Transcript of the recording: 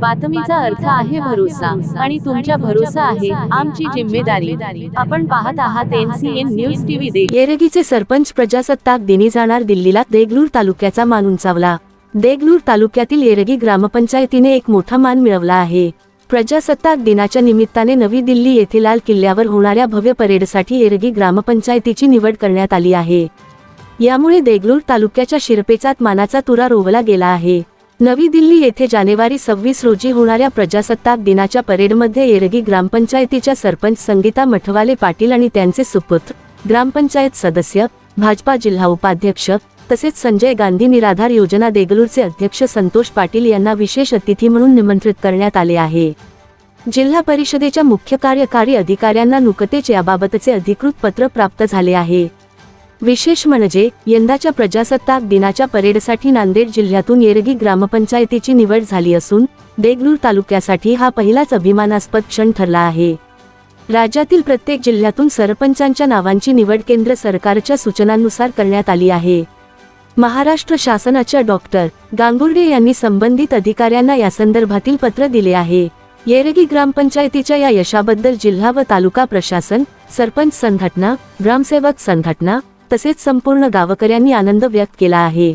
बातमीचा अर्थ आहे भरोसा आणि तुमच्या भरोसा आहे आमची जिम्मेदारी. आपण पाहत आहात एनसीएन न्यूज टीव्ही दे. येरगीचे सरपंच प्रजासत्ताक दिनी जाणार दिल्लीला देगलूर तालुक्याचा मान उंचावला. देगलूर तालुक्यातील येरगी ग्रामपंचायतीने एक मोठा मान मिळवला आहे. प्रजासत्ताक दिनाच्या निमित्ताने नवी दिल्ली येथे लाल किल्ल्यावर होणाऱ्या भव्य परेडसाठी येरगी ग्रामपंचायतीची निवड करण्यात आली आहे. यामुळे देगलूर तालुक्याच्या शिरपेचात मानाचा तुरा रोवला गेला आहे. नवी दिल्ली येथे जानेवारी सव्वीस रोजी होणाऱ्या प्रजासत्ताक दिनाच्या परेडमध्ये येरगी ग्रामपंचायतीच्या सरपंच संगीता मठवाले पाटील आणि त्यांचे सुपुत्र ग्रामपंचायत सदस्य भाजपा जिल्हा उपाध्यक्ष तसेच संजय गांधी निराधार योजना देगलूरचे अध्यक्ष संतोष पाटील यांना विशेष अतिथी म्हणून निमंत्रित करण्यात आले आहे. जिल्हा परिषदेच्या मुख्य कार्यकारी अधिकाऱ्यांना नुकतेच याबाबतचे अधिकृत पत्र प्राप्त झाले आहे. विशेष म्हणजे यंदाच्या प्रजासत्ताक दिनाच्या परेडसाठी नांदेड जिल्ह्यातून येरगी ग्रामपंचायतीची निवड झाली असून देगलूर तालुक्यासाठी हा पहिलाच अभिमानास्पद क्षण ठरला आहे. राज्यातील प्रत्येक जिल्ह्यातून सरपंचांच्या नावांची निवड केंद्र सरकारच्या सूचनांनुसार करण्यात आली आहे. महाराष्ट्र शासनाच्या डॉक्टर गांगुर्डे यांनी संबंधित अधिकाऱ्यांना यासंदर्भातील पत्र दिले आहे. येरगी ग्रामपंचायतीच्या या यशाबद्दल जिल्हा व तालुका प्रशासन सरपंच संघटना ग्रामसेवक संघटना तसेच संपूर्ण गावकऱ्यांनी आनंद व्यक्त केला आहे.